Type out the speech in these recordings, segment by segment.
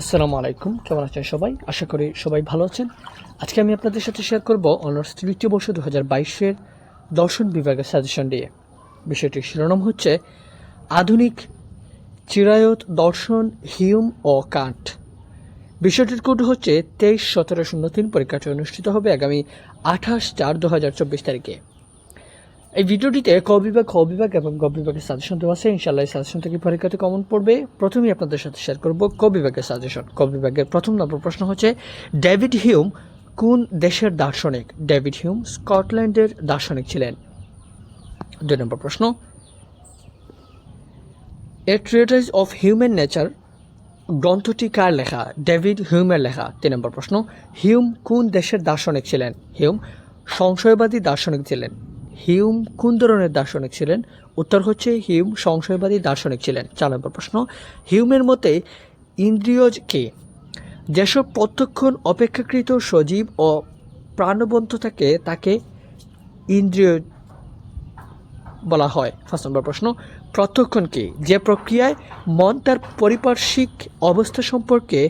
আসসালামু আলাইকুম। কেমন আছেন সবাই? আশা করি সবাই ভালো আছেন। আজকে আমি আপনাদের সাথে শেয়ার করব অনার্স তৃতীয় বর্ষ দু হাজার বাইশের দর্শন বিভাগের সাজেশন দিয়ে বিষয়টির শিরোনাম হচ্ছে, আধুনিক চিরায়ত দর্শন, হিউম ও কান্ট। বিষয়টির কোড হচ্ছে তেইশ সতেরো শূন্য তিন। পরীক্ষাটি অনুষ্ঠিত হবে আগামী আঠাশ চার দু হাজার চব্বিশ তারিখে। এই ভিডিওটিতে ক বিভাগ, খ বিভাগ এবং গ বিভাগের সাজেশন দেওয়া আছে। ইনশাল্লাহ এই সাজেশন থেকে পরীক্ষাতে কমন পড়বে। প্রথমেই আপনাদের সাথে শেয়ার করব ক বিভাগের সাজেশন ক বিভাগের প্রথম নম্বর প্রশ্ন হচ্ছে, ডেভিড হিউম কোন দেশের দার্শনিক? ডেভিড হিউম স্কটল্যান্ডের দার্শনিক ছিলেন। দুই নম্বর প্রশ্ন, a treatise of human nature গ্রন্থটি কার লেখা? ডেভিড হিউমের লেখা। তিন নম্বর প্রশ্ন, হিউম কোন দেশের দার্শনিক ছিলেন? হিউম সংশয়বাদী দার্শনিক ছিলেন। হিউম কোন ধরনের দার্শনিক ছিলেন? উত্তর হচ্ছে হিউম সংশয়বাদী দার্শনিক ছিলেন। চার নম্বর প্রশ্ন, হিউমের মতে ইন্দ্রিয়জ কে? যেসব প্রত্যক্ষণ অপেক্ষাকৃত সজীব ও প্রাণবন্ত থাকে, তাকে ইন্দ্রিয় বলা হয়। ফার্স্ট নম্বর প্রশ্ন, প্রত্যক্ষণ কি? যে প্রক্রিয়ায় মন তার পরিপার্শ্বিক অবস্থা সম্পর্কে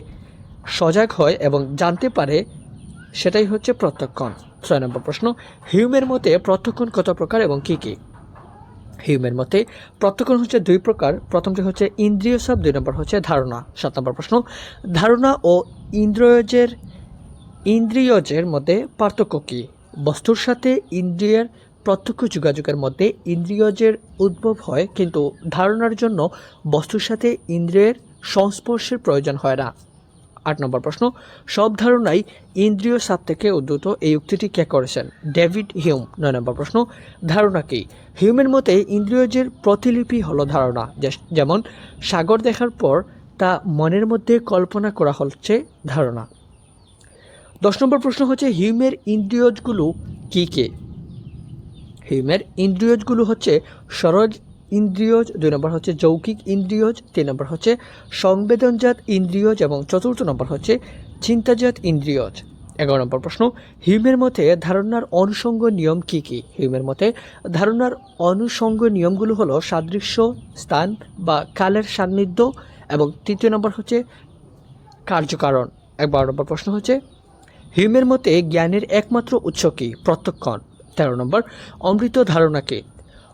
সজাগ হয় এবং জানতে পারে সেটাই হচ্ছে প্রত্যক্ষণ। ছয় নম্বর প্রশ্ন হিউমের মতে প্রত্যক্ষণ কত প্রকার এবং কি কি? হিউমের মতে প্রত্যক্ষণ হচ্ছে দুই প্রকার। প্রথমটি হচ্ছে ইন্দ্রিয় সব, দুই নম্বর হচ্ছে ধারণা। সাত নম্বর প্রশ্ন, ধারণা ও ইন্দ্রিয়জের ইন্দ্রিয়জের মধ্যে পার্থক্য কী? বস্তুর সাথে ইন্দ্রিয়ের প্রত্যক্ষ যোগাযোগের মধ্যে ইন্দ্রিয়জের উদ্ভব হয়, কিন্তু ধারণার জন্য বস্তুর সাথে ইন্দ্রিয়ের সংস্পর্শের প্রয়োজন হয় না। আট নম্বর প্রশ্ন, সব ধারণাই ইন্দ্রিয় সাপ থেকে উদ্ভূত, এই উক্তিটি কে করেছেন? ডেভিড হিউম, নয় নম্বর প্রশ্ন, ধারণা কি? হিউমের মতে ইন্দ্রিয়জের প্রতিলিপি হলো ধারণা যেমন সাগর দেখার পর তা মনের মধ্যে কল্পনা করা হচ্ছে ধারণা। দশ নম্বর প্রশ্ন হচ্ছে, হিউমের ইন্দ্রিয়জগুলো কী কী? হিউমের ইন্দ্রিয়জগুলো হচ্ছে সরজ ইন্দ্রিয়জ, দুই নম্বর হচ্ছে যৌকিক ইন্দ্রিয়জ, তিন নম্বর হচ্ছে সংবেদনজাত ইন্দ্রিয়জ এবং চতুর্থ নম্বর হচ্ছে চিন্তাজাত ইন্দ্রিয়জ। এগারো নম্বর প্রশ্ন হিউমের মতে ধারণার অনুষঙ্গ নিয়ম কি কি? হিউমের মতে ধারণার অনুষঙ্গ নিয়মগুলো হলো সাদৃশ্য, স্থান বা কালের সান্নিধ্য এবং তৃতীয় নম্বর হচ্ছে কার্যকারণ। এক বারো নম্বর প্রশ্ন হচ্ছে হিউমের মতে জ্ঞানের একমাত্র উৎস কী? প্রত্যক্ষণ। তেরো নম্বর, অমৃত ধারণা কি?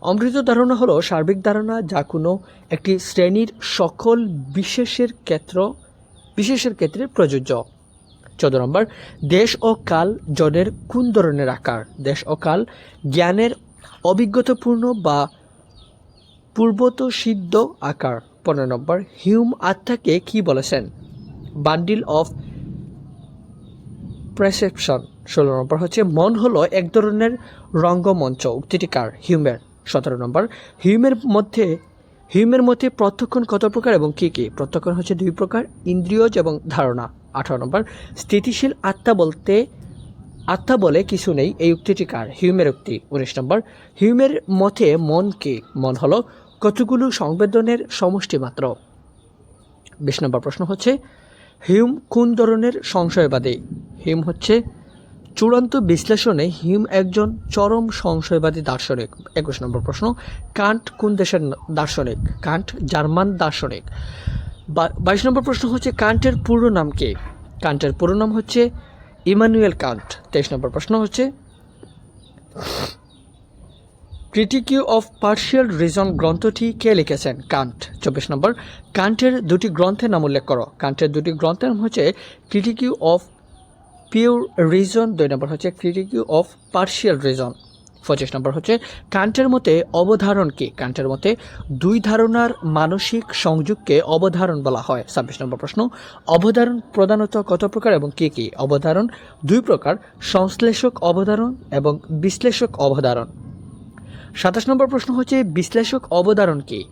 অমৃত ধারণা হলো সার্বিক ধারণা যা কোনো একটি শ্রেণির সকল বিশেষের ক্ষেত্র, বিশেষের ক্ষেত্রে প্রযোজ্য। চোদ্দ নম্বর, দেশ ও কাল জনের কোন ধরনের আকার? দেশ ও কাল জ্ঞানের অভিজ্ঞতাপূর্ণ বা পূর্বত সিদ্ধ আকার। পনেরো নম্বর, হিউম আত্মাকে কি বলেছেন? Bundle of perception. ষোলো নম্বর হচ্ছে, মন হলো এক ধরনের রঙ্গমঞ্চ। উক্তিটি কার? হিউমের। সতেরো নম্বর, হিউমের মধ্যে হিউমের মধ্যে প্রত্যক্ষণ কত প্রকার এবং কী কী? প্রত্যক্ষণ হচ্ছে দুই প্রকার, ইন্দ্রিয়জ এবং ধারণা। আঠারো নম্বর, স্থিতিশীল আত্মা বলতে, আত্মা বলে কিছু নেই, এই উক্তিটি কার? হিউমের উক্তি। উনিশ নম্বর, হিউমের মতে মন কি? মন হলো কতগুলো সংবেদনের সমষ্টি মাত্র? বিশ নম্বর প্রশ্ন হচ্ছে, হিউম কোন ধরনের সংশয়বাদী? হিউম হচ্ছে চূড়ান্ত বিশ্লেষণে হিম একজন চরম সংশয়বাদী দার্শনিক। একুশ নম্বর প্রশ্ন, কান্ট কোন দেশের দার্শনিক? কান্ট জার্মান দার্শনিক। বাইশ নম্বর প্রশ্ন হচ্ছে, কান্টের পুরো নাম কে? কান্টের পুরো নাম হচ্ছে ইমানুয়েল কান্ট। তেইশ নম্বর প্রশ্ন হচ্ছে ক্রিটিকিউ অফ পার্শিয়াল রিজন গ্রন্থটি কে লিখেছেন? কান্ট। চব্বিশ নম্বর, কান্টের দুটি গ্রন্থের নাম উল্লেখ করো। কান্টের দুটি গ্রন্থের নাম হচ্ছে ক্রিটিকিউ অফ পিওর রিজন দুই নম্বর হচ্ছে ক্রিটিকিউ অফ পার্শিয়াল রিজন পঁচিশ নম্বর হচ্ছে, কান্টের মতে অবধারণ কি? কান্টের মতে দুই ধারণার মানসিক সংযোগকে অবধারণ বলা হয়। ছাব্বিশ নম্বর প্রশ্ন, অবধারণ প্রধানত কত প্রকার এবং কি কি? অবধারণ দুই প্রকার, সংশ্লেষক অবধারণ এবং বিশ্লেষক অবধারণ। সাতাশ নম্বর প্রশ্ন হচ্ছে, বিশ্লেষক অবধারণ কি?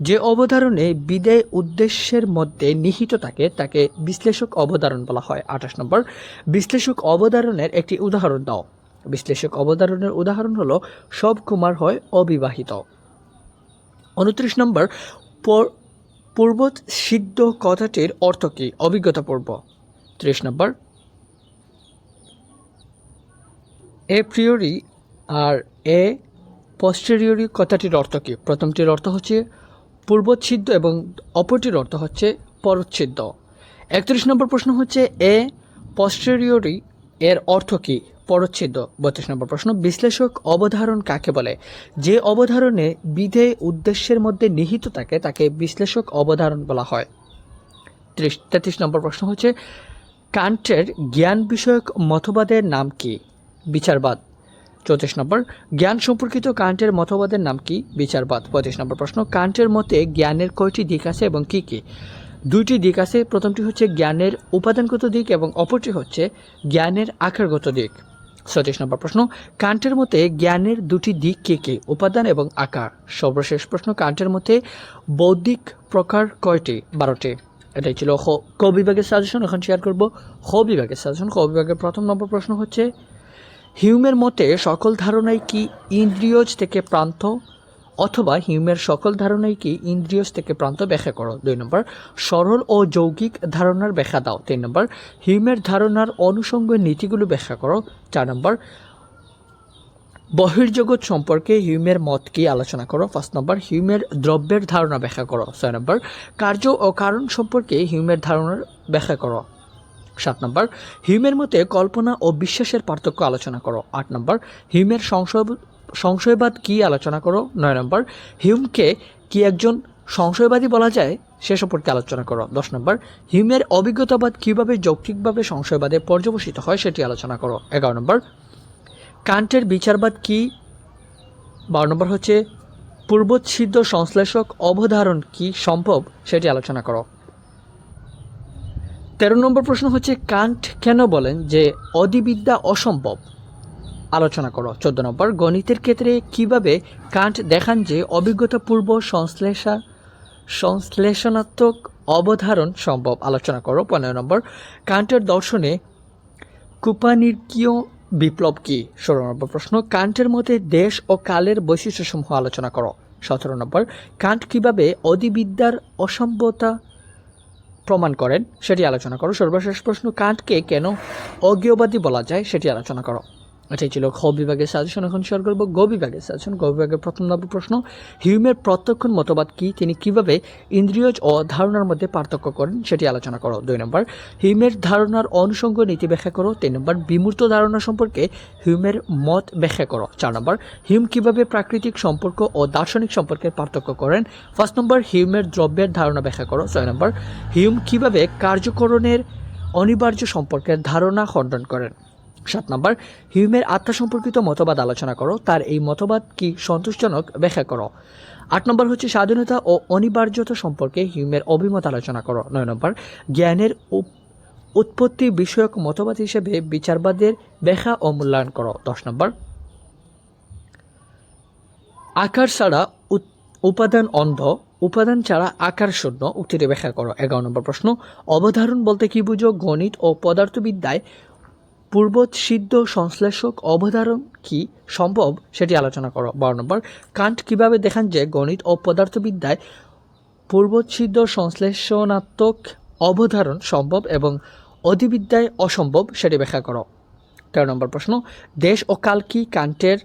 যে অবধারণে বিদায় উদ্দেশ্যের মধ্যে নিহিত থাকে, তাকে বিশ্লেষক অবধারণ বলা হয়। আঠাশ নম্বর, বিশ্লেষক অবধারণের একটি উদাহরণ দাও। বিশ্লেষক অবধারণের উদাহরণ হলো, সব কুমার হয় অবিবাহিত। উনত্রিশ নম্বর, পর- পূর্বত সিদ্ধ কথাটির অর্থ কী? অভিজ্ঞতা পূর্ব। ত্রিশ নম্বর, এ প্রিয়রি আর এ পস্টেরিয়রি কথাটির অর্থ কী? প্রথমটির অর্থ হচ্ছে পূর্বচ্ছিদ্য এবং অপরটির অর্থ হচ্ছে পরচ্ছিদ্য। একত্রিশ নম্বর প্রশ্ন হচ্ছে এ পস্টেরিয়রি এর অর্থ কী? পরচ্ছেদ বত্রিশ নম্বর প্রশ্ন, বিশ্লেষক অবধারণ কাকে বলে? যে অবধারণে বিধে উদ্দেশ্যের মধ্যে নিহিত থাকে, তাকে বিশ্লেষক অবধারণ বলা হয়। ত্রিশ, তেত্রিশ নম্বর প্রশ্ন হচ্ছে কান্টের জ্ঞান বিষয়ক মতবাদের নাম কি? বিচারবাদ। চৌত্রিশ নম্বর, জ্ঞান সম্পর্কিত কান্টের মতবাদের নাম কি? বিচারবাদ। পঁয়ত্রিশ নম্বর প্রশ্ন, কান্টের মতে জ্ঞানের কয়টি দিক আছে এবং কি কি? দুইটি দিক আছে, প্রথমটি হচ্ছে জ্ঞানের উপাদানগত দিক এবং অপরটি হচ্ছে জ্ঞানের আকারগত দিক। ছত্রিশ নম্বর প্রশ্ন, কান্টের মতে জ্ঞানের দুটি দিক কে কে? উপাদান এবং আকার। সর্বশেষ প্রশ্ন, কান্টের মতে বৌদ্ধিক প্রকার কয়টি? বারোটি। এটাই ছিল খ ক বিভাগের সাজেশন এখন শেয়ার করব খ বিভাগের সাজেশন খ বিভাগের প্রথম নম্বর প্রশ্ন হচ্ছে হিউমের মতে সকল ধারণাই কি ইন্দ্রিয়জ থেকে প্রান্ত? অথবা হিউমের সকল ধারণাই কি ইন্দ্রিয়জ থেকে প্রান্ত? ব্যাখ্যা করো। দুই নম্বর, সরল ও যৌগিক ধারণার ব্যাখ্যা দাও। তিন নম্বর, হিউমের ধারণার অনুষঙ্গ নীতিগুলো ব্যাখ্যা করো। চার নম্বর, বহির্জগৎ সম্পর্কে হিউমের মত কি আলোচনা করো। পাঁচ নম্বর, হিউমের দ্রব্যের ধারণা ব্যাখ্যা করো। ছয় নম্বর, কার্য ও কারণ সম্পর্কে হিউমের ধারণার ব্যাখ্যা করো। সাত নম্বর হিউমের মতে কল্পনা ও বিশ্বাসের পার্থক্য আলোচনা করো। আট নম্বর হিউমের সংশয় সংশয়বাদ কি আলোচনা করো? নয় নম্বর, হিউমকে কি একজন সংশয়বাদী বলা যায়? সে সম্পর্কে আলোচনা করো। দশ নম্বর হিউমের অভিজ্ঞতাবাদ কীভাবে যৌক্তিকভাবে সংশয়বাদে পর্যবসিত হয় সেটি আলোচনা করো। এগারো নম্বর, কান্টের বিচারবাদ কি? বারো নম্বর হচ্ছে পূর্বচ্ছিদ্র সংশ্লেষক অবধারণ কি সম্ভব? সেটি আলোচনা করো। তেরো নম্বর প্রশ্ন হচ্ছে, কান্ট কেন বলেন যে অদিবিদ্যা অসম্ভব? আলোচনা করো। চোদ্দ নম্বর, গণিতের ক্ষেত্রে কীভাবে কান্ট দেখান যে অভিজ্ঞতাপূর্ব সংশ্লেষা সংশ্লেষণাত্মক অবধারণ সম্ভব? আলোচনা করো। পনেরো নম্বর, কান্টের দর্শনে কুপানির্কীয় বিপ্লব কি? ষোলো নম্বর প্রশ্ন, কান্টের মতে দেশ ও কালের বৈশিষ্ট্যসমূহ আলোচনা করো। সতেরো নম্বর, কান্ট কীভাবে অধিবিদ্যার অসম্ভবতা প্রমাণ করেন, সেটি আলোচনা করো। সর্বশেষ প্রশ্ন কাঠকে কেন অজ্ঞবাদী বলা যায়, সেটি আলোচনা করো। এটাই ছিল খ বিভাগের সাজেশন এখন শেয়ার করব গ বিভাগের সাজেশন গ বিভাগের প্রথম নম্বর প্রশ্ন, হিউমের প্রত্যক্ষণ মতবাদ কি? তিনি কীভাবে ইন্দ্রিয়জ ও ধারণার মধ্যে পার্থক্য করেন? সেটি আলোচনা করো। দুই নম্বর, হিউমের ধারণার অনুষঙ্গ নীতি ব্যাখ্যা করো। তিন নম্বর, বিমূর্ত ধারণা সম্পর্কে হিউমের মত ব্যাখ্যা করো। চার নম্বর, হিউম কীভাবে প্রাকৃতিক সম্পর্ক ও দার্শনিক সম্পর্কের পার্থক্য করেন? ফার্স্ট নম্বর, হিউমের দ্রব্যের ধারণা ব্যাখ্যা করো। ছয় নম্বর, হিউম কীভাবে কার্যকরণের অনিবার্য সম্পর্কের ধারণা খণ্ডন করেন? সাত নম্বর, হিউমের আত্মা সম্পর্কিত মতবাদ আলোচনা করো, তার এই মতবাদ কি সন্তোষজনক? ব্যাখ্যা করো। আট নম্বর হচ্ছে স্বাধীনতা ও অনিবার্যতা সম্পর্কে হিউমের অভিমত আলোচনা করো। নয় নম্বর, জ্ঞানের উৎপত্তি বিষয়ক মতবাদ হিসেবে বিচারবাদের ব্যাখ্যা ও মূল্যায়ন করো। দশ নম্বর, আকার ছাড়া উপাদান অন্ধ, উপাদান ছাড়া আকার শূন্য, উক্তিটি ব্যাখ্যা করো। এগারো নম্বর প্রশ্ন, অবধারণ বলতে কি বুঝো? গণিত ও পদার্থবিদ্যায় পূর্বসিদ্ধ সংশ্লেষক অবধারণ কি সম্ভব সেটি আলোচনা করো। বারো নম্বর, কান্ট কীভাবে দেখান যে গণিত ও পদার্থবিদ্যায় পূর্বচ্ছিদ্র সংশ্লেষণাত্মক অবধারণ সম্ভব এবং অধিবিদ্যায় অসম্ভব সেটি ব্যাখ্যা করো। তেরো নম্বর প্রশ্ন, দেশ ও কাল কি কান্টের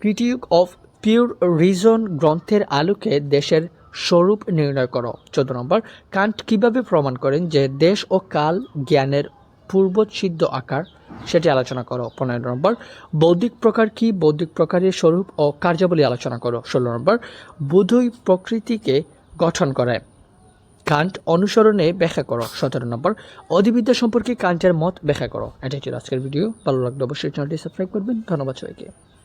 ক্রিটিক অফ পিওর রিজন গ্রন্থের আলোকে দেশের স্বরূপ নির্ণয় করো? চোদ্দ নম্বর, কান্ট কীভাবে প্রমাণ করেন যে দেশ ও কাল জ্ঞানের পূর্বচ্ছিদ্য আকার, সেটি আলোচনা করো, পনেরো নম্বর। বৌদ্ধিক প্রকার কি? বৌদ্ধিক প্রকারের স্বরূপ ও কার্যাবলী আলোচনা করো, ষোলো নম্বর। বুধই প্রকৃতিকে গঠন করে। কান্ট অনুসরণে ব্যাখ্যা করো, সতেরো নম্বর। অধিবিদ্যা সম্পর্কে কান্টের মত ব্যাখ্যা করো। এটাই ছিল আজকের ভিডিও। ভালো লাগলে অবশ্যই চ্যানেলটি সাবস্ক্রাইব করবেন। ধন্যবাদ সবাইকে।